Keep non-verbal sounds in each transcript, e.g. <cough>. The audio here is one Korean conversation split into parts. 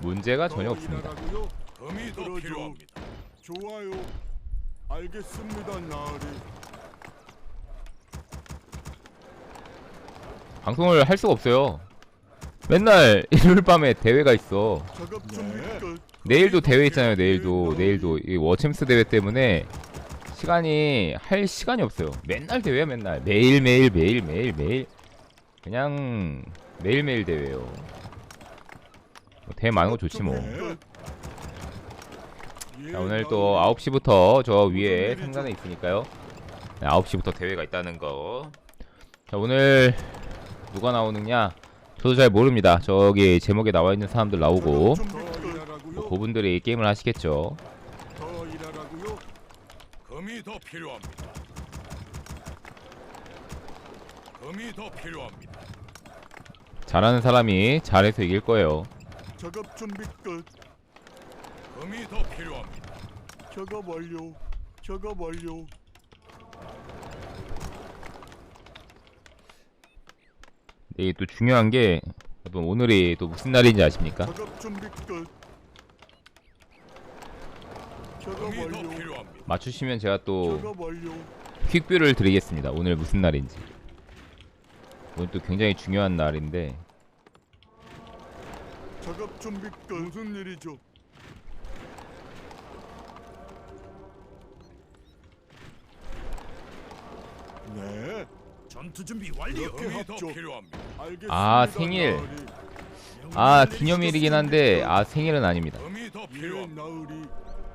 문제가 전혀 없습니다. 일하라고요? 금이 더 그러죠. 필요합니다. 좋아요. 알겠습니다, 나으리. 방송을 할 수가 없어요. 맨날 <laughs> 일요일 밤에 대회가 있어. 작업 준비 끝. 내일도 대회 있잖아요. 내일도 내일도 이 워챔스 대회 때문에 시간이 할 시간이 없어요. 맨날 대회야 맨날 매일 매일 매일 매일 매일 그냥 매일 매일 대회요. 뭐 대회 많은 거 좋지 뭐. 네. 예, 자, 오늘 또 9시부터 저 위에 상단에 있으니까요. 네, 9시부터 대회가 있다는 거. 자, 오늘 누가 나오느냐? 저도 잘 모릅니다. 저기 제목에 나와 있는 사람들 나오고. 뭐 그분들이 게임을 하시겠죠. 금이 더 필요합니다. 금이 더 필요합니다. 잘하는 사람이 잘해서 이길 거예요. 작업 준비 끝. 금이 더 필요합니다. 작업 완료. 작업 완료. 이게 또 중요한 게 여러분 오늘이 또 무슨 날인지 아십니까? 작업 준비 끝. 작업 금이 더 완료. 필요합니다. 맞추시면 제가 또 작업 완료. 퀵뷰를 드리겠습니다. 오늘 무슨 날인지. 오늘 또 굉장히 중요한 날인데 작업 준비 끝. 무슨 일이죠? 네, 전투 준비 완료. 금이 더. 필요합니다. 알겠습니다. 아, 생일. 나으리. 아 기념일이긴 한데 아 생일은 아닙니다. 금이 더 예, 필요합니다. 나으리.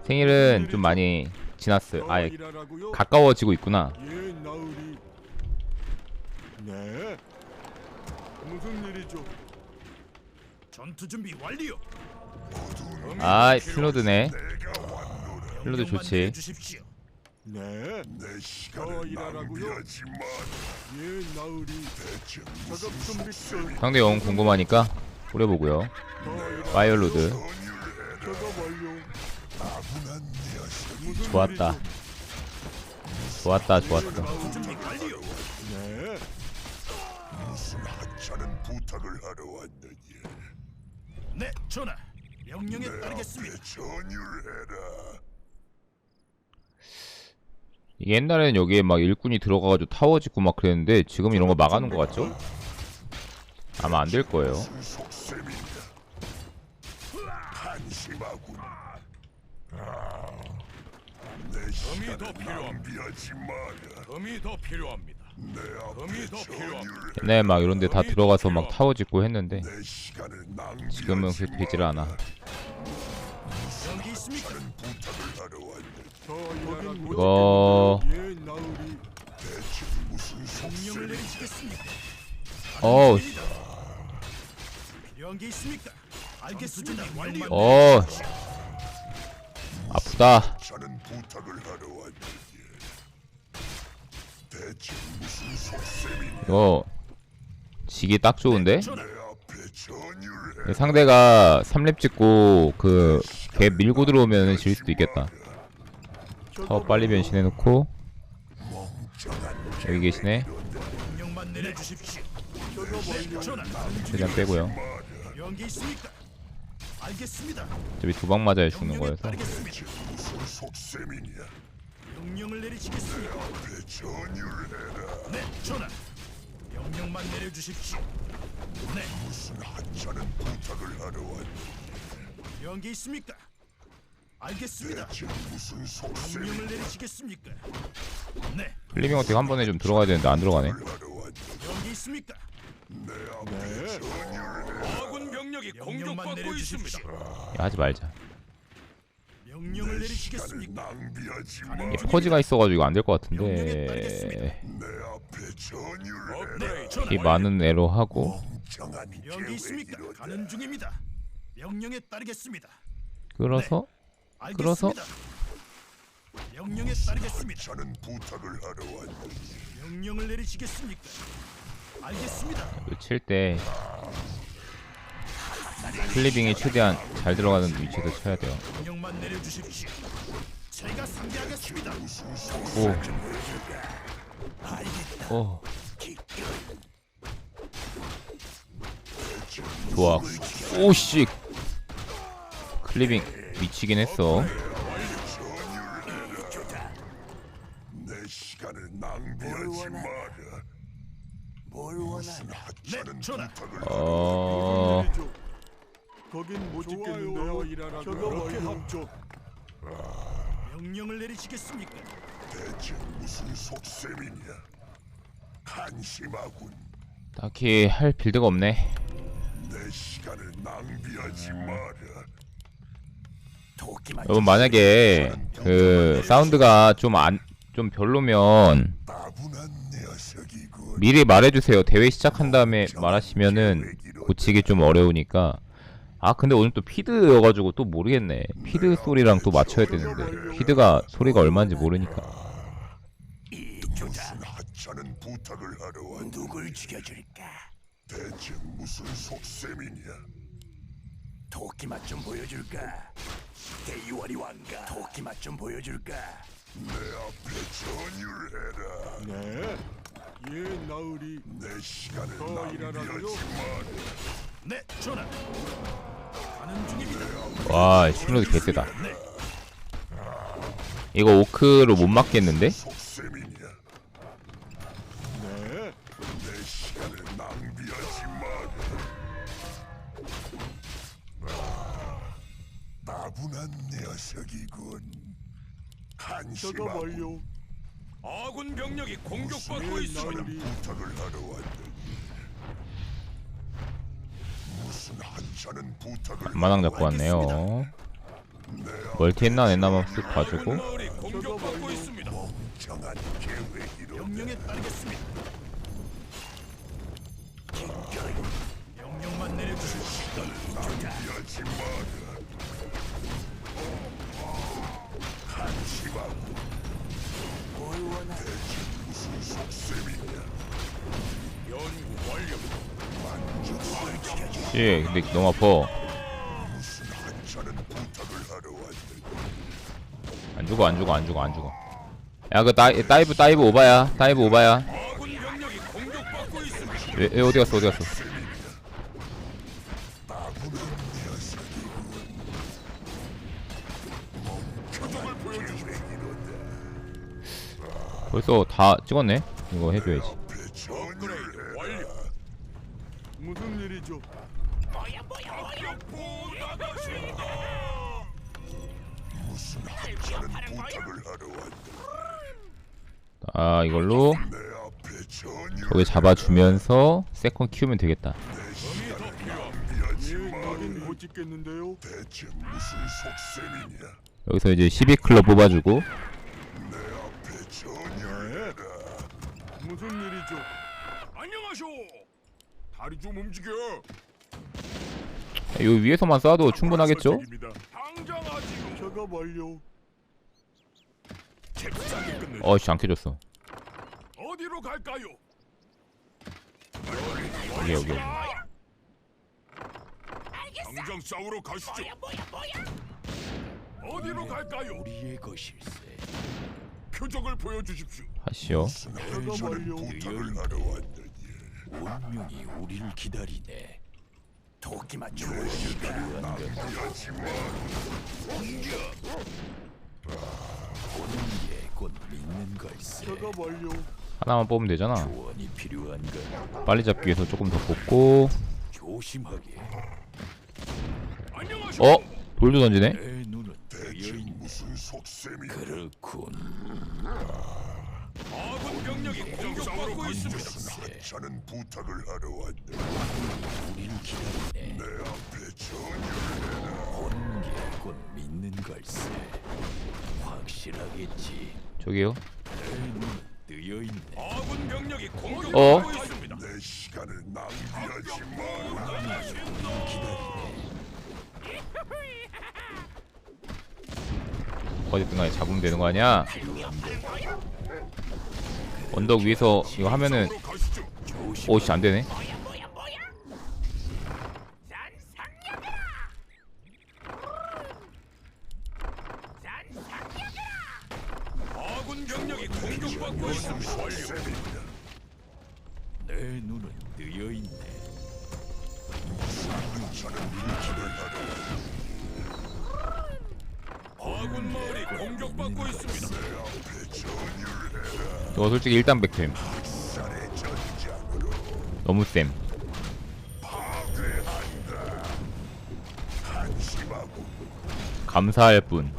생일은 좀 많이 지났어요. 더아 일하라고요? 가까워지고 있구나. 예, 나으리. 네. 무슨 일이죠? 전투 준비 완료. 아더 슬로드네. 필요합니다. 슬로드 좋지. 네. 내 시간을 낭비하지 마. 예, 나으리. 작업 준비 끝. 상대 영웅 궁금하니까 뿌려보고요. 파이어로드 작업 완료. 무슨 좋았다. 좋았다 좋았다. 전투 준비 완료. 네. 하찮은 부탁을 하러 왔느냐 네, 전하. 명령에 따르겠습니다. 전율해라 이게 옛날에는 여기에 막 일꾼이 들어가가지고 타워 짓고 막 그랬는데 지금 이런 거 막아놓은 거 같죠? 아마 안 될 거예요. 한심하군 아, 내 시간을 더 필요합니다. 낭비하지 마라 금이 더 필요합니다. 옛날에 막 이런 데 다 들어가서 막 타워 짓고 했는데 지금은 그렇게 되질 않아. 이거? 어우. 어 아프다. 이거 지기 딱 좋은데? 상대가 3렙 찍고 그 개 밀고 들어오면 질 수도 있겠다. 타워 빨리 변신해놓고 여기 계시네. 최대한 빼고요. 필요한 게 있습니까? 알겠습니다. 어차피 두 방 맞아야 죽는 거여서. 명령을 내리시겠습니까? 앞에 전율해라 네, 전하. 명령만 내려주십시오. 네, 무슨 하찮은 부탁을 하러 왔느냐 필요한 게 있습니까? 알겠습니다. 대체 무슨 명령을 내리시겠습니까? 네, 클리빙 어택 한 번에 좀 들어가야 되는데 안 들어가네. 하러 게 있습니까? 내 앞에 전율해 아군 병력이 공격받고 있습니다. 야, 하지 말자. 명령을 내리시겠습니까? 낭비하지 마 이게 퍼지가 있어가지고 안 될 것 명령에 같은데. 따르겠습니다. 내 앞에 전율해라 네, 전하. 이 많은 애로 하고 정한 게 있습니까? 계획이로다 가는 중입니다. 명령에 따르겠습니다. 끌어서 끌어서? 알겠습니다. 명령에 따르겠습니다. 하찮은 부탁을 하러 왔느냐 명령을 내리시겠습니까? 알겠습니다. 칠때 클리빙이 최대한 잘 들어가는 위치에서 쳐야 돼요. 오. 오. 좋아. 오씨. 클리빙 미치긴 했어 네, 어... 거긴 못 짓겠는데요. 저거 완료. 합죠. 명령을 내리시겠습니까? 대체 무슨 속셈이냐? 한심하군. 딱히 할 빌드가 없네 내 시간을 낭비하지 마라. 도끼만 여러분 만약에 그 사운드가 좀 안 좀 별로면 따분한 녀석이군. 미리 말해주세요 대회 시작한 다음에 말하시면은 고치기 좀 어려우니까 아 근데 오늘 또 피드여가지고 또 모르겠네 피드 소리랑 또 맞춰야 되는데 피드가 소리가 얼마인지 모르니까 무슨 하찮은 부탁을 하러 왔 누굴 죽여줄까? 대체 무슨 속셈이냐? 도끼 맛 좀 보여줄까? 대이월이 왕가 도끼 맛 좀 보여줄까? 내 앞에 전율해라. 네. 예, 나으리. 내 시간을 더 낭비하지? 마라. 네, 전하. 와 싱로드 개쎄다 이거 오크로 못. 아, 나분한 녀석이군. 한심하군. 아군 병력이 공격받고 예, 나으리. 부탁을 하러 왔더 만왕 잡고 왔네요 멀티 했나 안 했나만 쓱 봐주고 공격받고 있습니다. 정한 계획이로 명령에 따르겠습니다. 예 근데 너무 아파 안 죽어 안 죽어 안 죽어 안 죽어 야 그 다이브 다이브 오바야 다이브 오바야 공격받고 있습니다. 왜, 왜 어디 갔어 어디 갔어. 벌써 다 찍었네 이거 해줘야지? 부탁을 하러 왔더니 아 이걸로 저기 잡아주면서 세컨 키우면 되겠다 낭비하지 예, 마라. 거긴 못 짓겠는데요. 대체 무슨 속셈이냐? 여기서 이제 12클럽 뽑아주고 내 앞에 전율해라. 무슨 일이죠? 안녕하쇼. 다리 좀 움직여. 요 위에서만 쏴도 충분하겠죠? 당장 하지요. 저거 완료. 어이씨 안 켜졌어 어디로 갈까요? 여기 여기 여기 당장 싸우러 가시죠. 어디로 갈까요? 우리의 것일세. 표적을 보여주십시오. 하시오. 부탁을 하러 운명이 우리를 기다리네. 도끼만 마라. 보는 게 곧 믿는 걸세. 저거 완료. 하나만 뽑으면 되잖아 원이 필요한 건 빨리 잡기 위해서 조금 더 뽑고 조심하게. 어? 돌도 던지네? 내 눈은 대체 무슨 속셈이냐? 그렇군. 아군 병력이 공격받고 있습니다. 부탁을 하러 왔더니 우리를 기다리네. 내 앞에 전율해라. 게곧 믿는 걸세. 확실하겠지. 저기요 뜨여 있네. 아군 병력이 어? 공격받고 있습니다. 내 시간을 낭비하지 마라. 어쨌든 간에 잡으면 되는 거 아니야? 언덕 위에서 이거 하면은. 조심. 오씨 안 되네 공격받고 있습니다. 저거 솔직히 일단 백템 너무 쌤 감사할 뿐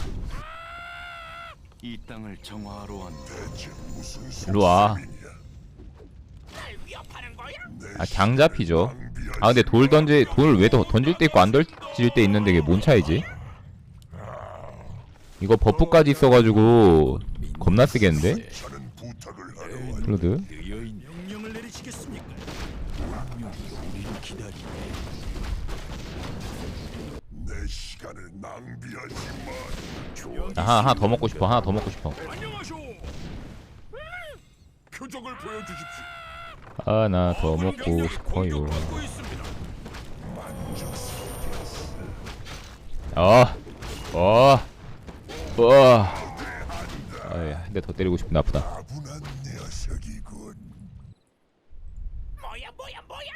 이 땅을 정화하러 왔노라. 대체 무슨 일로 와. 속셈이냐? 아, 강 잡히죠. 아, 근데 돌 던지, 돌 왜 던질 때 있고 안 던질 때 있는데 이게 뭔 차이지? 이거 버프까지 있어가지고 겁나 쓰겠는데? 마. 나 하나, 더 먹고 싶어, 하나 더 먹고 싶어. 하나 더 먹고 싶어요. 어, 어, 어. 아이, 한대 더 때리고 싶은데 아프다. 뭐야 뭐야 뭐야?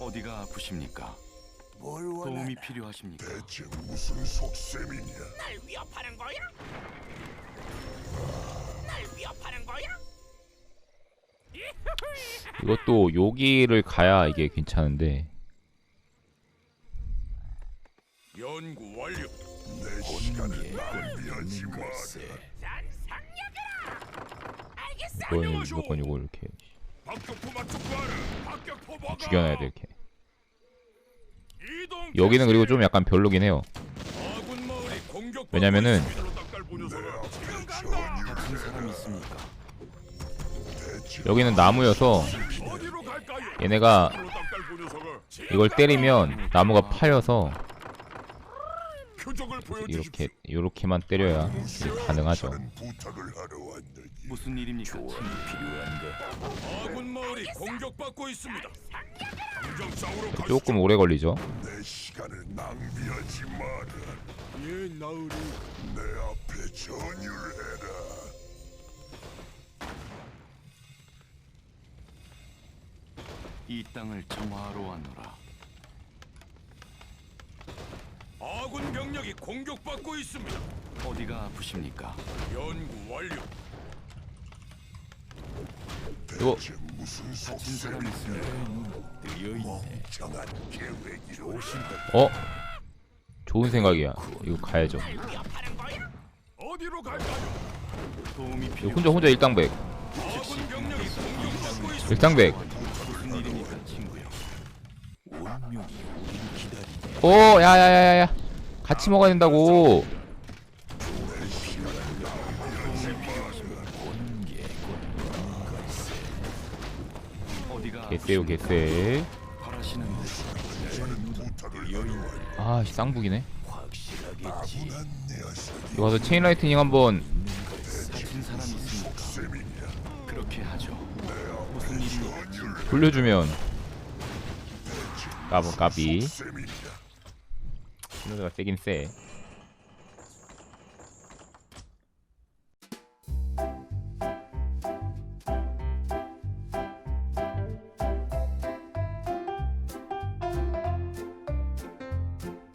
어디가 아프십니까? 뭘 도움이 필요하십니까? 대체 무슨 속셈이냐? 날 위협하는 거야? 날 위협하는 거야? 이것도 여기를 가야 이게 괜찮은데. 연구 완료. 내 시간을 낭비하지 마. 난 상력이라. 알겠어. 이건 무조건 이거 이렇게. 죽여놔야 돼 이렇게. 여기는 그리고 좀 약간 별로긴 해요. 왜냐면은? 여기는 나무여서? 얘네가 이걸 때리면 나무가 파여서 표적을 보여주십시오. 이렇게 이렇게만 때려야 가능하죠. 부탁을 하러 왔느니 무슨 일입니까? 조금 오래 걸리죠. 내 시간을 낭비하지 마라. 예, 나으리. 내 앞에 전율해라. 이 땅을 정화하러 왔노라. 공격받고 있습니다. 어디가 아프십니까? 연구 완료. 이거 대체 무슨 다친 사람 있네. 멍청한 계획이로 어? 좋은 생각이야. 이거 가야죠. 어디로 갈까요? 도움이 이거 필요. 혼자 혼자 일당백. 아군 병력이 공격받고 있습니다. 일당백. 무슨 일입니까, 친구요? 운명이 우리를 기다리네. 오, 야야야야야. 같이 먹어야 된다고. 개쎄요 개쎄. 아, 씨, 쌍북이네. 이거 가서 체인 라이트닝 한번? 돌려주면 까보 까비. 신호가 세긴 세.